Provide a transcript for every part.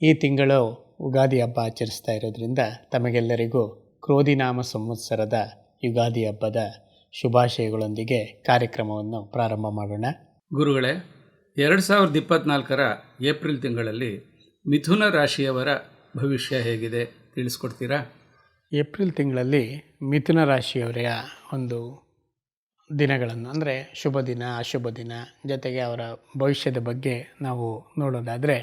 ಈ ತಿಂಗಳು ಯುಗಾದಿ ಹಬ್ಬ ಆಚರಿಸ್ತಾ ಇರೋದ್ರಿಂದ ತಮಗೆಲ್ಲರಿಗೂ ಕ್ರೋಧಿನಾಮ ಸಂವತ್ಸರದ ಯುಗಾದಿ ಹಬ್ಬದ ಶುಭಾಶಯಗಳೊಂದಿಗೆ ಕಾರ್ಯಕ್ರಮವನ್ನು ಪ್ರಾರಂಭ ಮಾಡೋಣ. ಗುರುಗಳೇ ಎರಡು ಸಾವಿರದ ಇಪ್ಪತ್ತ್ನಾಲ್ಕರ ಏಪ್ರಿಲ್ ತಿಂಗಳಲ್ಲಿ ಮಿಥುನ ರಾಶಿಯವರ ಭವಿಷ್ಯ ಹೇಗಿದೆ ತಿಳಿಸ್ಕೊಡ್ತೀರಾ? ಏಪ್ರಿಲ್ ತಿಂಗಳಲ್ಲಿ ಮಿಥುನ ರಾಶಿಯವರ ಒಂದು ದಿನಗಳನ್ನು ಅಂದರೆ ಶುಭ ದಿನ ಅಶುಭ ದಿನ ಜೊತೆಗೆ ಅವರ ಭವಿಷ್ಯದ ಬಗ್ಗೆ ನಾವು ನೋಡೋದಾದರೆ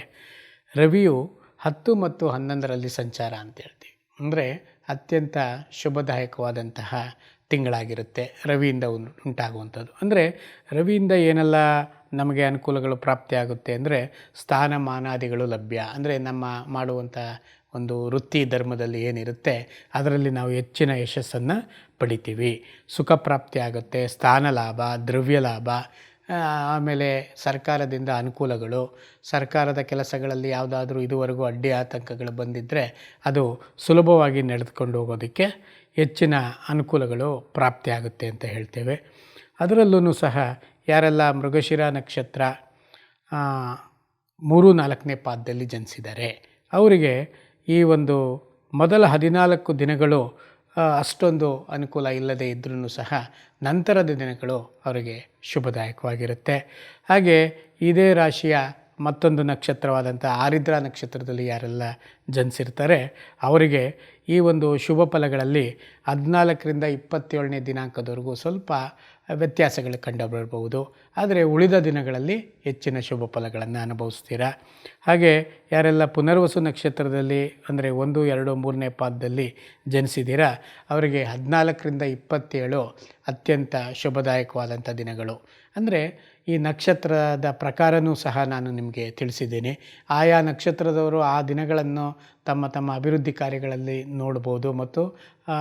ರವಿಯು ಹತ್ತು ಮತ್ತು ಹನ್ನೊಂದರಲ್ಲಿ ಸಂಚಾರ ಅಂತ ಹೇಳ್ತೀವಿ. ಅಂದರೆ ಅತ್ಯಂತ ಶುಭದಾಯಕವಾದಂತಹ ತಿಂಗಳಾಗಿರುತ್ತೆ ರವಿಯಿಂದ ಉಂಟಾಗುವಂಥದ್ದು. ಅಂದರೆ ರವಿಯಿಂದ ಏನೆಲ್ಲ ನಮಗೆ ಅನುಕೂಲಗಳು ಪ್ರಾಪ್ತಿಯಾಗುತ್ತೆ ಅಂದರೆ ಸ್ಥಾನಮಾನಾದಿಗಳು ಲಭ್ಯ. ಅಂದರೆ ನಮ್ಮ ಮಾಡುವಂಥ ಒಂದು ವೃತ್ತಿ ಧರ್ಮದಲ್ಲಿ ಏನಿರುತ್ತೆ ಅದರಲ್ಲಿ ನಾವು ಹೆಚ್ಚಿನ ಯಶಸ್ಸನ್ನು ಪಡಿತೀವಿ. ಸುಖ ಪ್ರಾಪ್ತಿಯಾಗುತ್ತೆ ಸ್ಥಾನ ಲಾಭ, ದ್ರವ್ಯ ಲಾಭ ಆಮೇಲೆ ಸರ್ಕಾರದಿಂದ ಅನುಕೂಲಗಳು, ಸರ್ಕಾರದ ಕೆಲಸಗಳಲ್ಲಿ ಯಾವುದಾದ್ರೂ ಇದುವರೆಗೂ ಅಡ್ಡಿ ಆತಂಕಗಳು ಬಂದಿದ್ದರೆ ಅದು ಸುಲಭವಾಗಿ ನಡೆದುಕೊಂಡು ಹೋಗೋದಕ್ಕೆ ಹೆಚ್ಚಿನ ಅನುಕೂಲಗಳು ಪ್ರಾಪ್ತಿಯಾಗುತ್ತೆ ಅಂತ ಹೇಳ್ತೇವೆ. ಅದರಲ್ಲೂ ಸಹ ಯಾರೆಲ್ಲ ಮೃಗಶಿರ ನಕ್ಷತ್ರ ಮೂರು ನಾಲ್ಕನೇ ಪಾದದಲ್ಲಿ ಜನಿಸಿದ್ದಾರೆ, ಅವರಿಗೆ ಈ ಒಂದು ಮೊದಲ ಹದಿನಾಲ್ಕು ದಿನಗಳು ಅಷ್ಟೊಂದು ಅನುಕೂಲ ಇಲ್ಲದೇ ಇದ್ರೂ ಸಹ ನಂತರದ ದಿನಗಳು ಅವರಿಗೆ ಶುಭದಾಯಕವಾಗಿರುತ್ತೆ. ಹಾಗೆ ಇದೇ ರಾಶಿಯ ಮತ್ತೊಂದು ನಕ್ಷತ್ರವಾದಂಥ ಆರಿದ್ರ ನಕ್ಷತ್ರದಲ್ಲಿ ಯಾರೆಲ್ಲ ಜನಿಸಿರ್ತಾರೆ, ಅವರಿಗೆ ಈ ಒಂದು ಶುಭ ಫಲಗಳಲ್ಲಿ ಹದಿನಾಲ್ಕರಿಂದ ಇಪ್ಪತ್ತೇಳನೇ ದಿನಾಂಕದವರೆಗೂ ಸ್ವಲ್ಪ ವ್ಯತ್ಯಾಸಗಳು ಕಂಡುಬರಬಹುದು. ಆದರೆ ಉಳಿದ ದಿನಗಳಲ್ಲಿ ಹೆಚ್ಚಿನ ಶುಭ ಫಲಗಳನ್ನು ಅನುಭವಿಸ್ತೀರಾ? ಹಾಗೆ ಯಾರೆಲ್ಲ ಪುನರ್ವಸು ನಕ್ಷತ್ರದಲ್ಲಿ ಅಂದರೆ ಒಂದು, ಎರಡು, ಮೂರನೇ ಪಾದದಲ್ಲಿ ಜನಿಸಿದ್ದೀರಾ? ಅವರಿಗೆ ಹದಿನಾಲ್ಕರಿಂದ ಇಪ್ಪತ್ತೇಳು ಅತ್ಯಂತ ಶುಭದಾಯಕವಾದಂಥ ದಿನಗಳು. ಅಂದರೆ ಈ ನಕ್ಷತ್ರದ ಪ್ರಕಾರನೂ ಸಹ ನಾನು ನಿಮಗೆ ತಿಳಿಸಿದ್ದೇನೆ. ಆಯಾ ನಕ್ಷತ್ರದವರು ಆ ದಿನಗಳನ್ನು ತಮ್ಮ ತಮ್ಮ ಅಭಿವೃದ್ಧಿ ಕಾರ್ಯಗಳಲ್ಲಿ ನೋಡ್ಬೋದು ಮತ್ತು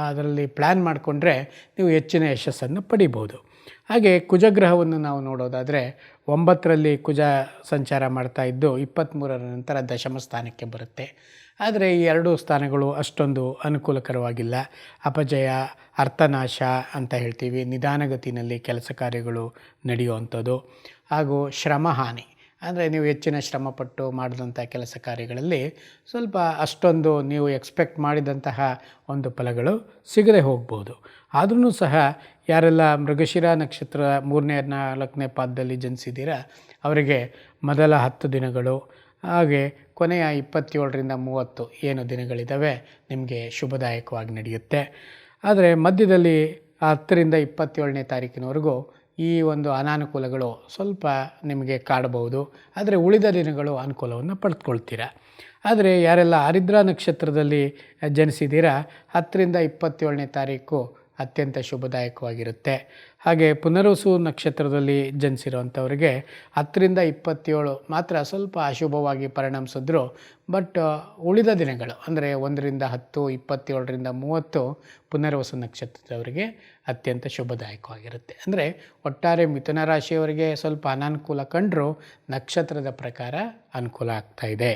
ಅದರಲ್ಲಿ ಪ್ಲ್ಯಾನ್ ಮಾಡಿಕೊಂಡ್ರೆ ನೀವು ಹೆಚ್ಚಿನ ಯಶಸ್ಸನ್ನು ಪಡಿಬೋದು. ಹಾಗೆ ಕುಜಗ್ರಹವನ್ನು ನಾವು ನೋಡೋದಾದರೆ ಒಂಬತ್ತರಲ್ಲಿ ಕುಜ ಸಂಚಾರ ಮಾಡ್ತಾ ಇದ್ದು ಇಪ್ಪತ್ತ್ಮೂರರ ನಂತರ ದಶಮ ಸ್ಥಾನಕ್ಕೆ ಬರುತ್ತೆ. ಆದರೆ ಈ ಎರಡೂ ಸ್ಥಾನಗಳು ಅಷ್ಟೊಂದು ಅನುಕೂಲಕರವಾಗಿಲ್ಲ. ಅಪಜಯ, ಅರ್ಥನಾಶ ಅಂತ ಹೇಳ್ತೀವಿ. ನಿಧಾನಗತಿನಲ್ಲಿ ಕೆಲಸ ಕಾರ್ಯಗಳು ನಡೆಯುವಂಥದ್ದು. ಹಾಗೂ ಶ್ರಮಹಾನಿ. ಅಂದರೆ ನೀವು ಹೆಚ್ಚಿನ ಶ್ರಮಪಟ್ಟು ಮಾಡಿದಂಥ ಕೆಲಸ ಕಾರ್ಯಗಳಲ್ಲಿ ಸ್ವಲ್ಪ ಅಷ್ಟೊಂದು ನೀವು ಎಕ್ಸ್ಪೆಕ್ಟ್ ಮಾಡಿದಂತಹ ಒಂದು ಫಲಗಳು ಸಿಗದೆ ಹೋಗ್ಬೋದು. ಆದ್ರೂ ಸಹ ಯಾರೆಲ್ಲ ಮೃಗಶಿರ ನಕ್ಷತ್ರ ಮೂರನೇ, ನಾಲ್ಕನೇ ಪಾದದಲ್ಲಿ ಜನಿಸಿದ್ದೀರ, ಅವರಿಗೆ ಮೊದಲ ಹತ್ತು ದಿನಗಳು, ಹಾಗೆ ಕೊನೆಯ ಇಪ್ಪತ್ತೇಳರಿಂದ ಮೂವತ್ತು ಏನು ದಿನಗಳಿದ್ದಾವೆ, ನಿಮಗೆ ಶುಭದಾಯಕವಾಗಿ ನಡೆಯುತ್ತೆ. ಆದರೆ ಮಧ್ಯದಲ್ಲಿ ಹತ್ತರಿಂದ ಇಪ್ಪತ್ತೇಳನೇ ತಾರೀಕಿನವರೆಗೂ ಈ ಒಂದು ಅನಾನುಕೂಲಗಳು ಸ್ವಲ್ಪ ನಿಮಗೆ ಕಾಡಬಹುದು. ಆದರೆ ಉಳಿದ ದಿನಗಳು ಅನುಕೂಲವನ್ನು ಪಡೆದುಕೊಳ್ತೀರಾ. ಆದರೆ ಯಾರೆಲ್ಲ ಆರಿದ್ರ ನಕ್ಷತ್ರದಲ್ಲಿ ಜನಿಸಿದ್ದೀರಾ, ಹತ್ತರಿಂದ ಇಪ್ಪತ್ತೇಳನೇ ತಾರೀಕು ಅತ್ಯಂತ ಶುಭದಾಯಕವಾಗಿರುತ್ತೆ. ಹಾಗೆ ಪುನರ್ವಸು ನಕ್ಷತ್ರದಲ್ಲಿ ಜನಿಸಿರುವಂಥವ್ರಿಗೆ ಹತ್ತರಿಂದ ಇಪ್ಪತ್ತೇಳು ಮಾತ್ರ ಸ್ವಲ್ಪ ಅಶುಭವಾಗಿ ಪರಿಣಮಿಸಿದ್ರು. ಬಟ್, ಉಳಿದ ದಿನಗಳು, ಅಂದರೆ ಒಂದರಿಂದ ಹತ್ತು, ಇಪ್ಪತ್ತೇಳರಿಂದ ಮೂವತ್ತು ಪುನರ್ವಸು ನಕ್ಷತ್ರದವರಿಗೆ ಅತ್ಯಂತ ಶುಭದಾಯಕವಾಗಿರುತ್ತೆ. ಅಂದರೆ ಒಟ್ಟಾರೆ ಮಿಥುನ ರಾಶಿಯವರಿಗೆ ಸ್ವಲ್ಪ ಅನಾನುಕೂಲ ಕಂಡರೂ ನಕ್ಷತ್ರದ ಪ್ರಕಾರ ಅನುಕೂಲ ಆಗ್ತಾ ಇದೆ.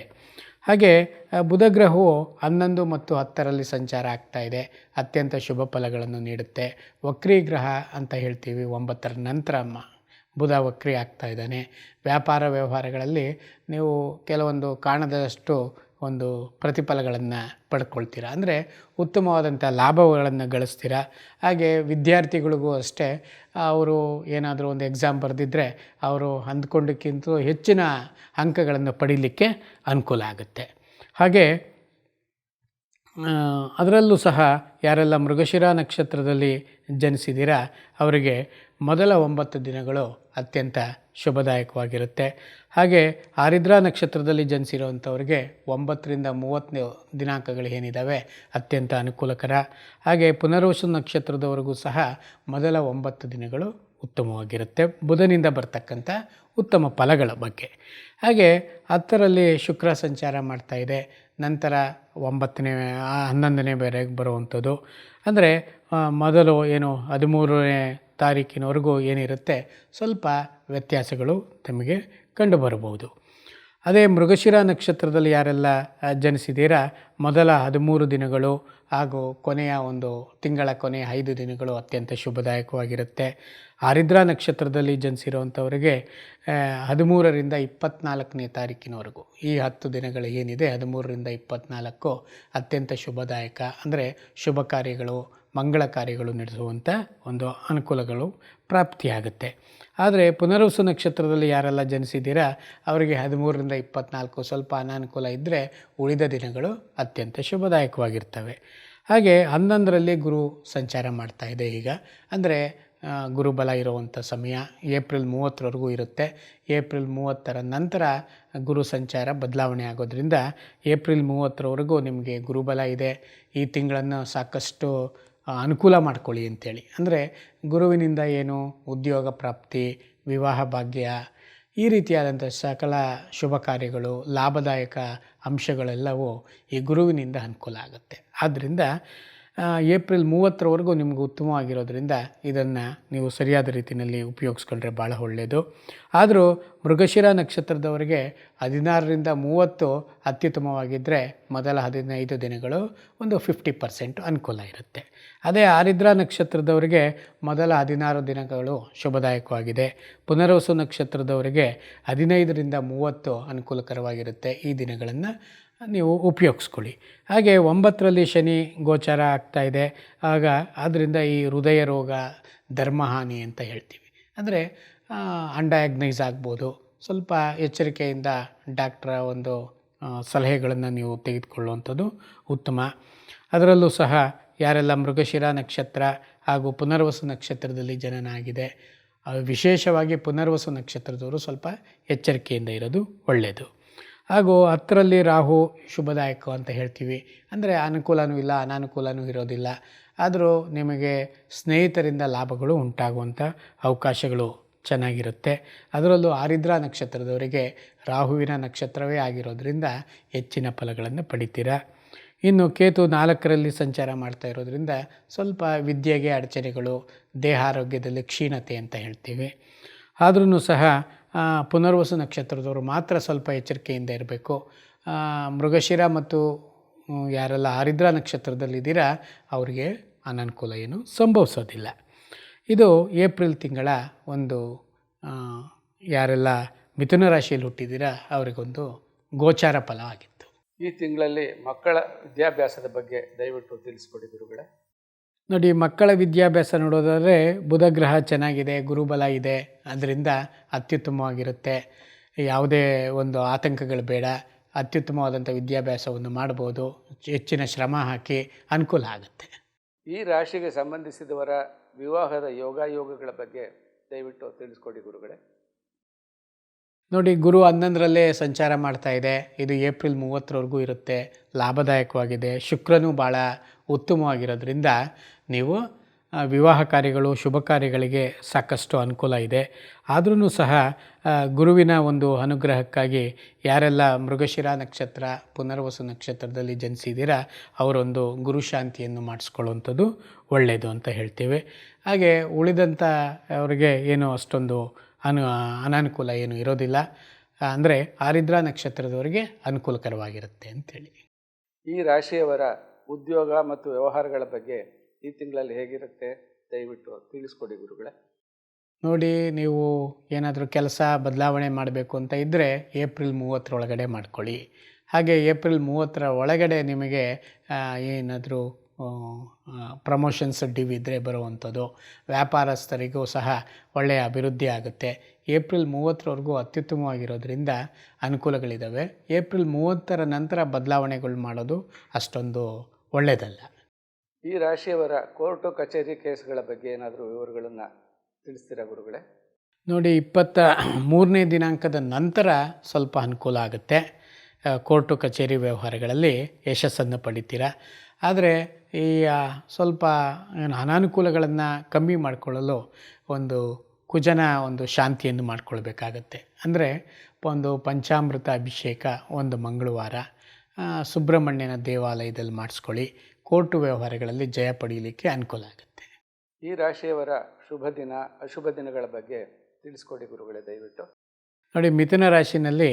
ಹಾಗೆ ಬುಧಗ್ರಹವು ಬುಧ ಗ್ರಹವು ಹನ್ನೊಂದು ಮತ್ತು ಹತ್ತರಲ್ಲಿ ಸಂಚಾರ ಆಗ್ತಾ ಇದೆ. ಅತ್ಯಂತ ಶುಭ ಫಲಗಳನ್ನು ನೀಡುತ್ತೆ. ವಕ್ರಿ ಗ್ರಹ ಅಂತ ಹೇಳ್ತೀವಿ, ಒಂಬತ್ತರ ನಂತರ ಅಮ್ಮ ಬುಧ ವಕ್ರಿ ಆಗ್ತಾ ಇದ್ದಾನೆ. ವ್ಯಾಪಾರ ವ್ಯವಹಾರಗಳಲ್ಲಿ ನೀವು ಕೆಲವೊಂದು ಕಾಣದಷ್ಟು ಒಂದು ಪ್ರತಿಫಲಗಳನ್ನು ಪಡ್ಕೊಳ್ತೀರಾ? ಅಂದರೆ ಉತ್ತಮವಾದಂಥ ಲಾಭಗಳನ್ನು ಗಳಿಸ್ತೀರಾ? ಹಾಗೆ ವಿದ್ಯಾರ್ಥಿಗಳಿಗೂ ಅಷ್ಟೇ, ಅವರು ಏನಾದರೂ ಒಂದು ಎಕ್ಸಾಮ್ ಬರೆದಿದ್ದರೆ ಅವರು ಅಂದ್ಕೊಂಡಕ್ಕಿಂತ ಹೆಚ್ಚಿನ ಅಂಕಗಳನ್ನು ಪಡೀಲಿಕ್ಕೆ ಅನುಕೂಲ ಆಗುತ್ತೆ. ಹಾಗೆ ಅದರಲ್ಲೂ ಸಹ ಯಾರೆಲ್ಲ ಮೃಗಶಿರ ನಕ್ಷತ್ರದಲ್ಲಿ ಜನಿಸಿದ್ದೀರಾ ಅವರಿಗೆ ಮೊದಲ ಒಂಬತ್ತು ದಿನಗಳು ಅತ್ಯಂತ ಶುಭದಾಯಕವಾಗಿರುತ್ತೆ. ಹಾಗೆ ಆರಿದ್ರಾ ನಕ್ಷತ್ರದಲ್ಲಿ ಜನಿಸಿರೋವಂಥವ್ರಿಗೆ ಒಂಬತ್ತರಿಂದ ಮೂವತ್ತನೇ ದಿನಾಂಕಗಳು ಏನಿದ್ದಾವೆ ಅತ್ಯಂತ ಅನುಕೂಲಕರ. ಹಾಗೆ ಪುನರ್ವಸು ನಕ್ಷತ್ರದವರೆಗೂ ಸಹ ಮೊದಲ ಒಂಬತ್ತು ದಿನಗಳು ಉತ್ತಮವಾಗಿರುತ್ತೆ. ಬುಧನಿಂದ ಬರ್ತಕ್ಕಂಥ ಉತ್ತಮ ಫಲಗಳ ಬಗ್ಗೆ. ಹಾಗೆ ಹತ್ತರಲ್ಲಿ ಶುಕ್ರ ಸಂಚಾರ ಮಾಡ್ತಾ ಇದೆ. ನಂತರ ಒಂಬತ್ತನೇ, ಹನ್ನೊಂದನೇ ಬೇರೆಗೆ ಬರುವಂಥದ್ದು. ಅಂದರೆ ಮೊದಲು ಏನು ಹದಿಮೂರನೇ ತಾರೀಕಿನವರೆಗೂ ಏನಿರುತ್ತೆ, ಸ್ವಲ್ಪ ವ್ಯತ್ಯಾಸಗಳು ತಮಗೆ ಕಂಡುಬರಬಹುದು. ಅದೇ ಮೃಗಶಿರ ನಕ್ಷತ್ರದಲ್ಲಿ ಯಾರೆಲ್ಲ ಜನಿಸಿದ್ದೀರಾ, ಮೊದಲ ಹದಿಮೂರು ದಿನಗಳು ಹಾಗೂ ಕೊನೆಯ ಒಂದು ತಿಂಗಳ ಕೊನೆಯ ಐದು ದಿನಗಳು ಅತ್ಯಂತ ಶುಭದಾಯಕವಾಗಿರುತ್ತೆ. ಆರಿದ್ರ ನಕ್ಷತ್ರದಲ್ಲಿ ಜನಿಸಿರುವಂಥವರಿಗೆ ಹದಿಮೂರರಿಂದ ಇಪ್ಪತ್ನಾಲ್ಕನೇ ತಾರೀಕಿನವರೆಗೂ ಈ ಹತ್ತು ದಿನಗಳು ಏನಿದೆ, ಹದಿಮೂರರಿಂದ ಇಪ್ಪತ್ನಾಲ್ಕು ಅತ್ಯಂತ ಶುಭದಾಯಕ, ಅಂದರೆ ಶುಭ ಕಾರ್ಯಗಳು ಮಂಗಳ ಕಾರ್ಯಗಳು ನಡೆಸುವಂಥ ಒಂದು ಅನುಕೂಲಗಳು ಪ್ರಾಪ್ತಿಯಾಗುತ್ತೆ. ಆದರೆ ಪುನರ್ವಸು ನಕ್ಷತ್ರದಲ್ಲಿ ಯಾರೆಲ್ಲ ಜನಿಸಿದ್ದೀರಾ, ಅವರಿಗೆ ಹದಿಮೂರರಿಂದ ಇಪ್ಪತ್ನಾಲ್ಕು ಸ್ವಲ್ಪ ಅನಾನುಕೂಲ ಇದ್ದರೆ ಉಳಿದ ದಿನಗಳು ಅತ್ಯಂತ ಶುಭದಾಯಕವಾಗಿರ್ತವೆ. ಹಾಗೆ ಹನ್ನೊಂದರಲ್ಲಿ ಗುರು ಸಂಚಾರ ಮಾಡ್ತಾ ಇದೆ ಈಗ. ಅಂದರೆ ಗುರುಬಲ ಇರುವಂಥ ಸಮಯ ಏಪ್ರಿಲ್ ಮೂವತ್ತರವರೆಗೂ ಇರುತ್ತೆ. ಏಪ್ರಿಲ್ ಮೂವತ್ತರ ನಂತರ ಗುರು ಸಂಚಾರ ಬದಲಾವಣೆ ಆಗೋದ್ರಿಂದ ಏಪ್ರಿಲ್ ಮೂವತ್ತರವರೆಗೂ ನಿಮಗೆ ಗುರುಬಲ ಇದೆ. ಈ ತಿಂಗಳನ್ನು ಸಾಕಷ್ಟು ಅನುಕೂಲ ಮಾಡ್ಕೊಳ್ಳಿ ಅಂತೇಳಿ. ಅಂದರೆ ಗುರುವಿನಿಂದ ಏನು ಉದ್ಯೋಗ ಪ್ರಾಪ್ತಿ, ವಿವಾಹ ಭಾಗ್ಯ, ಈ ರೀತಿಯಾದಂಥ ಸಕಲ ಶುಭ ಕಾರ್ಯಗಳು, ಲಾಭದಾಯಕ ಅಂಶಗಳೆಲ್ಲವೂ ಈ ಗುರುವಿನಿಂದ ಅನುಕೂಲ ಆಗುತ್ತೆ. ಆದ್ದರಿಂದ ಏಪ್ರಿಲ್ ಮೂವತ್ತರವರೆಗೂ ನಿಮ್ಗೆ ಉತ್ತಮವಾಗಿರೋದ್ರಿಂದ ಇದನ್ನು ನೀವು ಸರಿಯಾದ ರೀತಿಯಲ್ಲಿ ಉಪಯೋಗಿಸ್ಕೊಂಡ್ರೆ ಭಾಳ ಒಳ್ಳೆಯದು ಆದರೂ ಮೃಗಶಿರ ನಕ್ಷತ್ರದವರಿಗೆ ಹದಿನಾರರಿಂದ ಮೂವತ್ತು ಅತ್ಯುತ್ತಮವಾಗಿದ್ದರೆ ಮೊದಲ ಹದಿನೈದು ದಿನಗಳು ಒಂದು ಫಿಫ್ಟಿ ಪರ್ಸೆಂಟ್ ಅನುಕೂಲ ಇರುತ್ತೆ. ಅದೇ ಆರಿದ್ರ ನಕ್ಷತ್ರದವರಿಗೆ ಮೊದಲ ಹದಿನಾರು ದಿನಗಳು ಶುಭದಾಯಕವಾಗಿದೆ. ಪುನರ್ವಸು ನಕ್ಷತ್ರದವರಿಗೆ ಹದಿನೈದರಿಂದ ಮೂವತ್ತು ಅನುಕೂಲಕರವಾಗಿರುತ್ತೆ ಈ ದಿನಗಳನ್ನು. ನೀವು ಉಪಯೋಗಿಸ್ಕೊಳ್ಳಿ. ಹಾಗೆ ಒಂಬತ್ತರಲ್ಲಿ ಶನಿ ಗೋಚಾರ ಇದೆ. ಆಗ ಆದ್ದರಿಂದ ಈ ಹೃದಯ ರೋಗ, ಧರ್ಮಹಾನಿ ಅಂತ ಹೇಳ್ತೀವಿ. ಅಂದರೆ ಅಂಡಯಾಗ್ನೈಸ್ ಆಗ್ಬೋದು. ಸ್ವಲ್ಪ ಎಚ್ಚರಿಕೆಯಿಂದ ಡಾಕ್ಟ್ರ ಒಂದು ಸಲಹೆಗಳನ್ನು ನೀವು ತೆಗೆದುಕೊಳ್ಳುವಂಥದ್ದು ಉತ್ತಮ. ಅದರಲ್ಲೂ ಸಹ ಯಾರೆಲ್ಲ ಮೃಗಶಿರ ನಕ್ಷತ್ರ ಹಾಗೂ ಪುನರ್ವಸು ನಕ್ಷತ್ರದಲ್ಲಿ ಜನನ ಆಗಿದೆ ವಿಶೇಷವಾಗಿ ಪುನರ್ವಸು ನಕ್ಷತ್ರದವರು ಸ್ವಲ್ಪ ಎಚ್ಚರಿಕೆಯಿಂದ ಇರೋದು ಒಳ್ಳೆಯದು. ಹಾಗೂ ಹತ್ತರಲ್ಲಿ ರಾಹು ಶುಭದಾಯಕ ಅಂತ ಹೇಳ್ತೀವಿ. ಅಂದರೆ ಅನುಕೂಲನೂ ಇಲ್ಲ, ಅನಾನುಕೂಲನೂ ಇರೋದಿಲ್ಲ. ಆದರೂ ನಿಮಗೆ ಸ್ನೇಹಿತರಿಂದ ಲಾಭಗಳು ಉಂಟಾಗುವಂಥ ಅವಕಾಶಗಳು ಚೆನ್ನಾಗಿರುತ್ತೆ. ಅದರಲ್ಲೂ ಆರಿದ್ರ ನಕ್ಷತ್ರದವರಿಗೆ ರಾಹುವಿನ ನಕ್ಷತ್ರವೇ ಆಗಿರೋದ್ರಿಂದ ಹೆಚ್ಚಿನ ಫಲಗಳನ್ನು ಪಡಿತೀರ? ಇನ್ನು ಕೇತು ನಾಲ್ಕರಲ್ಲಿ ಸಂಚಾರ ಮಾಡ್ತಾ ಇರೋದ್ರಿಂದ ಸ್ವಲ್ಪ ವಿದ್ಯೆಗೆ ಅಡಚಣೆಗಳು, ದೇಹಾರೋಗ್ಯದಲ್ಲಿ ಕ್ಷೀಣತೆ ಅಂತ ಹೇಳ್ತೀವಿ. ಆದ್ರೂ ಸಹ ಪುನರ್ವಸು ನಕ್ಷತ್ರದವರು ಮಾತ್ರ ಸ್ವಲ್ಪ ಎಚ್ಚರಿಕೆಯಿಂದ ಇರಬೇಕು. ಮೃಗಶಿರ ಮತ್ತು ಯಾರೆಲ್ಲ ಹರಿದ್ರ ನಕ್ಷತ್ರದಲ್ಲಿದ್ದೀರಾ ಅವರಿಗೆ ಅನನುಕೂಲ ಏನು ಸಂಭವಿಸೋದಿಲ್ಲ. ಇದು ಏಪ್ರಿಲ್ ತಿಂಗಳ ಒಂದು ಯಾರೆಲ್ಲ ಮಿಥುನ ರಾಶಿಯಲ್ಲಿ ಹುಟ್ಟಿದ್ದೀರಾ, ಅವರಿಗೊಂದು ಗೋಚಾರ ಫಲವಾಗಿತ್ತು. ಈ ತಿಂಗಳಲ್ಲಿ ಮಕ್ಕಳ ವಿದ್ಯಾಭ್ಯಾಸದ ಬಗ್ಗೆ ದಯವಿಟ್ಟು ತಿಳಿಸ್ಕೊಡಿ ಗುರುಗಳೇ. ನೋಡಿ, ಮಕ್ಕಳ ವಿದ್ಯಾಭ್ಯಾಸ ನೋಡೋದಾದರೆ ಬುಧ ಗ್ರಹ ಚೆನ್ನಾಗಿದೆ, ಗುರುಬಲ ಇದೆ ಅದರಿಂದ ಅತ್ಯುತ್ತಮವಾಗಿರುತ್ತೆ. ಯಾವುದೇ ಒಂದು ಆತಂಕಗಳು ಬೇಡ, ಅತ್ಯುತ್ತಮವಾದಂಥ ವಿದ್ಯಾಭ್ಯಾಸವನ್ನು ಮಾಡ್ಬೋದು, ಹೆಚ್ಚಿನ ಶ್ರಮ ಹಾಕಿ ಅನುಕೂಲ ಆಗುತ್ತೆ. ಈ ರಾಶಿಗೆ ಸಂಬಂಧಿಸಿದವರ ವಿವಾಹದ ಯೋಗಾಯೋಗಗಳ ಬಗ್ಗೆ ದಯವಿಟ್ಟು ತಿಳಿಸ್ಕೊಡಿ ಗುರುಗಳೇ. ನೋಡಿ, ಗುರು ಹನ್ನೊಂದರಲ್ಲೇ ಸಂಚಾರ ಮಾಡ್ತಾ ಇದೆ. ಇದು ಏಪ್ರಿಲ್ ಮೂವತ್ತರವರೆಗೂ ಇರುತ್ತೆ. ಲಾಭದಾಯಕವಾಗಿದೆ. ಶುಕ್ರನೂ ಭಾಳ ಉತ್ತಮವಾಗಿರೋದ್ರಿಂದ ನೀವು ವಿವಾಹ ಕಾರ್ಯಗಳು, ಶುಭ ಕಾರ್ಯಗಳಿಗೆ ಸಾಕಷ್ಟು ಅನುಕೂಲ ಇದೆ. ಆದ್ರೂ ಸಹ ಗುರುವಿನ ಒಂದು ಅನುಗ್ರಹಕ್ಕಾಗಿ ಯಾರೆಲ್ಲ ಮೃಗಶಿರ ನಕ್ಷತ್ರ, ಪುನರ್ವಸು ನಕ್ಷತ್ರದಲ್ಲಿ ಜನಿಸಿದ್ದೀರಾ, ಅವರೊಂದು ಗುರುಶಾಂತಿಯನ್ನು ಮಾಡಿಸ್ಕೊಳ್ಳುವಂಥದ್ದು ಒಳ್ಳೆಯದು ಅಂತ ಹೇಳ್ತೇವೆ. ಹಾಗೆ ಉಳಿದಂಥ ಅವರಿಗೆ ಏನು ಅಷ್ಟೊಂದು ಅನು ಅನಾನುಕೂಲ ಏನು ಇರೋದಿಲ್ಲ. ಅಂದರೆ ಆರಿದ್ರ ನಕ್ಷತ್ರದವರಿಗೆ ಅನುಕೂಲಕರವಾಗಿರುತ್ತೆ ಅಂತೇಳಿ. ಈ ರಾಶಿಯವರ ಉದ್ಯೋಗ ಮತ್ತು ವ್ಯವಹಾರಗಳ ಬಗ್ಗೆ ಈ ತಿಂಗಳಲ್ಲಿ ಹೇಗಿರುತ್ತೆ? ದಯವಿಟ್ಟು ತಿಳಿಸ್ಕೊಡಿ ಗುರುಗಳೇ. ನೋಡಿ ನೀವು ಏನಾದರೂ ಕೆಲಸ ಬದಲಾವಣೆ ಮಾಡಬೇಕು ಅಂತ ಇದ್ದರೆ ಏಪ್ರಿಲ್ ಮೂವತ್ತರೊಳಗಡೆ ಮಾಡ್ಕೊಳ್ಳಿ. ಹಾಗೆ ಏಪ್ರಿಲ್ ಮೂವತ್ತರ ಒಳಗಡೆ ನಿಮಗೆ ಏನಾದರೂ ಪ್ರಮೋಷನ್ಸ್ ಡಿವಿದ್ರೆ ಇದ್ದರೆ ಬರುವಂಥದ್ದು. ವ್ಯಾಪಾರಸ್ಥರಿಗೂ ಸಹ ಒಳ್ಳೆಯ ಅಭಿವೃದ್ಧಿ ಆಗುತ್ತೆ. ಏಪ್ರಿಲ್ ಮೂವತ್ತರವರೆಗೂ ಅತ್ಯುತ್ತಮವಾಗಿರೋದ್ರಿಂದ ಅನುಕೂಲಗಳಿದ್ದಾವೆ ಏಪ್ರಿಲ್ ಮೂವತ್ತರ ನಂತರ ಬದಲಾವಣೆಗಳು ಮಾಡೋದು ಅಷ್ಟೊಂದು ಒಳ್ಳೆಯದಲ್ಲ. ಈ ರಾಶಿಯವರ ಕೋರ್ಟು ಕಚೇರಿ ಕೇಸ್ಗಳ ಬಗ್ಗೆ ಏನಾದರೂ ವಿವರಗಳನ್ನು ತಿಳಿಸ್ತೀರಾ ಗುರುಗಳೇ? ನೋಡಿ ಇಪ್ಪತ್ತ ಮೂರನೇ ದಿನಾಂಕದ ನಂತರ ಸ್ವಲ್ಪ ಅನುಕೂಲ ಆಗುತ್ತೆ. ಕೋರ್ಟು ಕಚೇರಿ ವ್ಯವಹಾರಗಳಲ್ಲಿ ಯಶಸ್ಸನ್ನು ಪಡಿತೀರ? ಆದರೆ ಈ ಸ್ವಲ್ಪ ಏನು ಅನಾನುಕೂಲಗಳನ್ನು ಕಮ್ಮಿ ಮಾಡಿಕೊಳ್ಳಲು ಒಂದು ಕುಜನ ಒಂದು ಶಾಂತಿಯನ್ನು ಮಾಡಿಕೊಳ್ಬೇಕಾಗತ್ತೆ. ಅಂದರೆ ಒಂದು ಪಂಚಾಮೃತ ಅಭಿಷೇಕ ಒಂದು ಮಂಗಳವಾರ ಸುಬ್ರಹ್ಮಣ್ಯನ ದೇವಾಲಯದಲ್ಲಿ ಮಾಡಿಸ್ಕೊಳ್ಳಿ. ಕೋರ್ಟು ವ್ಯವಹಾರಗಳಲ್ಲಿ ಜಯ ಪಡೀಲಿಕ್ಕೆ ಅನುಕೂಲ ಆಗುತ್ತೆ. ಈ ರಾಶಿಯವರ ಶುಭ ದಿನ ಅಶುಭ ದಿನಗಳ ಬಗ್ಗೆ ತಿಳಿಸ್ಕೊಡಿ ಗುರುಗಳೇ ದಯವಿಟ್ಟು. ನೋಡಿ ಮಿಥುನ ರಾಶಿನಲ್ಲಿ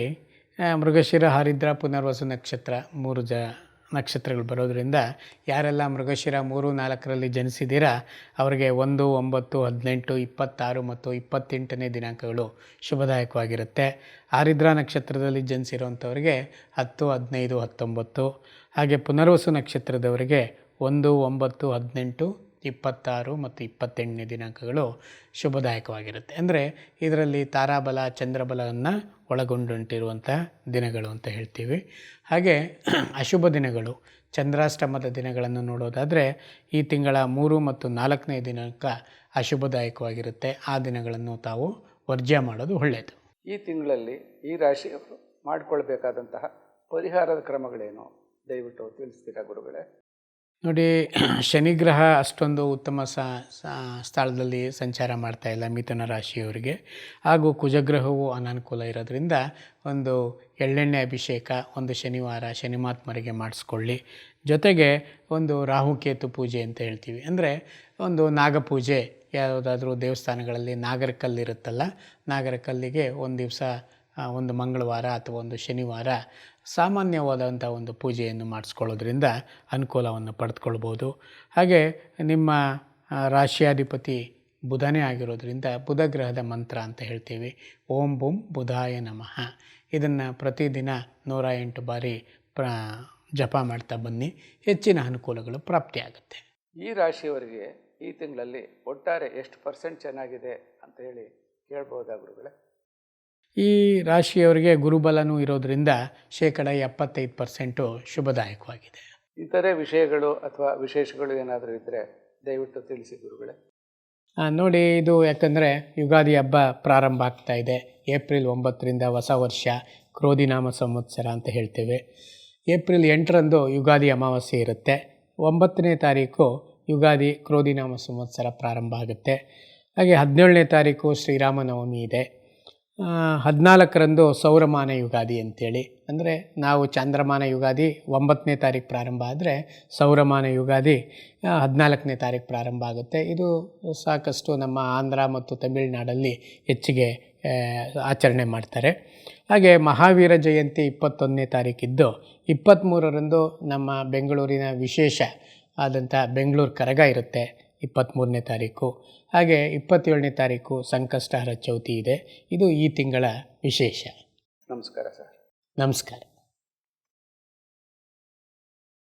ಮೃಗಶಿರ ಹರಿದ್ರ ಪುನರ್ವಸು ನಕ್ಷತ್ರ ಮೂರು ಜ ನಕ್ಷತ್ರಗಳು ಬರೋದರಿಂದ ಯಾರೆಲ್ಲ ಮೃಗಶಿರ ಮೂರು ನಾಲ್ಕರಲ್ಲಿ ಜನಿಸಿದ್ದೀರಾ, ಅವರಿಗೆ ಒಂದು, ಒಂಬತ್ತು, ಹದಿನೆಂಟು, ಇಪ್ಪತ್ತಾರು ಮತ್ತು ಇಪ್ಪತ್ತೆಂಟನೇ ದಿನಾಂಕಗಳು ಶುಭದಾಯಕವಾಗಿರುತ್ತೆ. ಆರಿದ್ರ ನಕ್ಷತ್ರದಲ್ಲಿ ಜನಿಸಿರುವಂಥವ್ರಿಗೆ ಹತ್ತು, ಹದಿನೈದು, ಹತ್ತೊಂಬತ್ತು, ಹಾಗೆ ಪುನರ್ವಸು ನಕ್ಷತ್ರದವರಿಗೆ ಒಂದು, ಒಂಬತ್ತು, ಹದಿನೆಂಟು ಇಪ್ಪತ್ತಾರು ಮತ್ತು ಇಪ್ಪತ್ತೆಂಟನೇ ದಿನಾಂಕಗಳು ಶುಭದಾಯಕವಾಗಿರುತ್ತೆ. ಅಂದರೆ ಇದರಲ್ಲಿ ತಾರಾಬಲ, ಚಂದ್ರಬಲವನ್ನು ಒಳಗೊಂಡುಂಟಿರುವಂಥ ದಿನಗಳು ಅಂತ ಹೇಳ್ತೀವಿ. ಹಾಗೆ ಅಶುಭ ದಿನಗಳು, ಚಂದ್ರಾಷ್ಟಮದ ದಿನಗಳನ್ನು ನೋಡೋದಾದರೆ ಈ ತಿಂಗಳ ಮೂರು ಮತ್ತು ನಾಲ್ಕನೇ ದಿನಾಂಕ ಅಶುಭದಾಯಕವಾಗಿರುತ್ತೆ. ಆ ದಿನಗಳನ್ನು ತಾವು ವರ್ಜ್ಯ ಮಾಡೋದು ಒಳ್ಳೆಯದು. ಈ ತಿಂಗಳಲ್ಲಿ ಈ ರಾಶಿಯವರು ಮಾಡಿಕೊಳ್ಬೇಕಾದಂತಹ ಪರಿಹಾರದ ಕ್ರಮಗಳೇನು? ದಯವಿಟ್ಟು ತಿಳಿಸ್ತೀರಾ ಗುರುಗಳೇ? ನೋಡಿ, ಶನಿಗ್ರಹ ಅಷ್ಟೊಂದು ಉತ್ತಮ ಸ್ಥಳದಲ್ಲಿ ಸಂಚಾರ ಮಾಡ್ತಾ ಇಲ್ಲ ಮಿಥುನ ರಾಶಿಯವರಿಗೆ. ಹಾಗೂ ಕುಜಗ್ರಹವು ಅನಾನುಕೂಲ ಇರೋದ್ರಿಂದ ಒಂದು ಎಳ್ಳೆಣ್ಣೆ ಅಭಿಷೇಕ ಒಂದು ಶನಿವಾರ ಶನಿಮಾತ್ಮರಿಗೆ ಮಾಡಿಸ್ಕೊಳ್ಳಿ. ಜೊತೆಗೆ ಒಂದು ರಾಹುಕೇತು ಪೂಜೆ ಅಂತ ಹೇಳ್ತೀವಿ. ಅಂದರೆ ಒಂದು ನಾಗಪೂಜೆ ಯಾವುದಾದ್ರೂ ದೇವಸ್ಥಾನಗಳಲ್ಲಿ ನಾಗರಕಲ್ಲಿರುತ್ತಲ್ಲ, ನಾಗರಕಲ್ಲಿಗೆ ಒಂದು ದಿವಸ ಒಂದು ಮಂಗಳವಾರ ಅಥವಾ ಒಂದು ಶನಿವಾರ ಸಾಮಾನ್ಯವಾದಂಥ ಒಂದು ಪೂಜೆಯನ್ನು ಮಾಡಿಸ್ಕೊಳ್ಳೋದ್ರಿಂದ ಅನುಕೂಲವನ್ನು ಪಡೆದುಕೊಳ್ಬೋದು. ಹಾಗೆ ನಿಮ್ಮ ರಾಶಿಯಾಧಿಪತಿ ಬುಧನೇ ಆಗಿರೋದ್ರಿಂದ ಬುಧ ಗ್ರಹದ ಮಂತ್ರ ಅಂತ ಹೇಳ್ತೀವಿ. ಓಂ ಬುಂ ಬುಧಾಯ ನಮಃ. ಇದನ್ನು ಪ್ರತಿದಿನ ನೂರ ಎಂಟು ಬಾರಿ ಪ್ರ, ಜಪ ಮಾಡ್ತಾ ಬನ್ನಿ. ಹೆಚ್ಚಿನ ಅನುಕೂಲಗಳು ಪ್ರಾಪ್ತಿಯಾಗುತ್ತೆ. ಈ ರಾಶಿಯವರಿಗೆ ಈ ತಿಂಗಳಲ್ಲಿ ಒಟ್ಟಾರೆ ಎಷ್ಟು ಪರ್ಸೆಂಟ್ ಚೆನ್ನಾಗಿದೆ ಅಂತ ಹೇಳಿ ಕೇಳ್ಬೋದಾ ಈ ರಾಶಿಯವರಿಗೆ ಗುರುಬಲನೂ ಇರೋದ್ರಿಂದ ಶೇಕಡ ಎಪ್ಪತ್ತೈದು ಪರ್ಸೆಂಟು ಶುಭದಾಯಕವಾಗಿದೆ. ಇತರೆ ವಿಷಯಗಳು ಅಥವಾ ವಿಶೇಷಗಳು ಏನಾದರೂ ಇದ್ದರೆ ದಯವಿಟ್ಟು ತಿಳಿಸಿ ಗುರುಗಳೇ. ನೋಡಿ ಇದು ಯಾಕಂದರೆ ಯುಗಾದಿ ಹಬ್ಬ ಪ್ರಾರಂಭ ಆಗ್ತಾ ಇದೆ. ಏಪ್ರಿಲ್ ಒಂಬತ್ತರಿಂದ ಹೊಸ ವರ್ಷ ಕ್ರೋಧಿನಾಮ ಸಂವತ್ಸರ ಅಂತ ಹೇಳ್ತೇವೆ. ಏಪ್ರಿಲ್ ಎಂಟರಂದು ಯುಗಾದಿ ಅಮಾವಾಸ್ಯೆ ಇರುತ್ತೆ. ಒಂಬತ್ತನೇ ತಾರೀಕು ಯುಗಾದಿ ಕ್ರೋಧಿನಾಮ ಸಂವತ್ಸರ ಪ್ರಾರಂಭ ಆಗುತ್ತೆ. ಹಾಗೆ ಹದಿನೇಳನೇ ತಾರೀಕು ಶ್ರೀರಾಮನವಮಿ ಇದೆ. ಹದಿನಾಲ್ಕರಂದು ಸೌರಮಾನ ಯುಗಾದಿ ಅಂತೇಳಿ. ಅಂದರೆ ನಾವು ಚಾಂದ್ರಮಾನ ಯುಗಾದಿ ಒಂಬತ್ತನೇ ತಾರೀಕು ಪ್ರಾರಂಭ ಆದರೆ ಸೌರಮಾನ ಯುಗಾದಿ ಹದಿನಾಲ್ಕನೇ ತಾರೀಕು ಪ್ರಾರಂಭ ಆಗುತ್ತೆ. ಇದು ಸಾಕಷ್ಟು ನಮ್ಮ ಆಂಧ್ರ ಮತ್ತು ತಮಿಳುನಾಡಲ್ಲಿ ಹೆಚ್ಚಿಗೆ ಆಚರಣೆ ಮಾಡ್ತಾರೆ. ಹಾಗೆ ಮಹಾವೀರ ಜಯಂತಿ ಇಪ್ಪತ್ತೊಂದನೇ ತಾರೀಕಿದ್ದು ಇಪ್ಪತ್ತ್ಮೂರರಂದು ನಮ್ಮ ಬೆಂಗಳೂರಿನ ವಿಶೇಷ ಆದಂಥ ಬೆಂಗಳೂರು ಕರಗ ಇರುತ್ತೆ. ಇಪ್ಪತ್ತ್ಮೂರನೇ ತಾರೀಕು. ಹಾಗೆ ಇಪ್ಪತ್ತೇಳನೇ ತಾರೀಕು ಸಂಕಷ್ಟಹರ ಚೌತಿ ಇದೆ. ಇದು ಈ ತಿಂಗಳ ವಿಶೇಷ. ನಮಸ್ಕಾರ ಸರ್. ನಮಸ್ಕಾರ.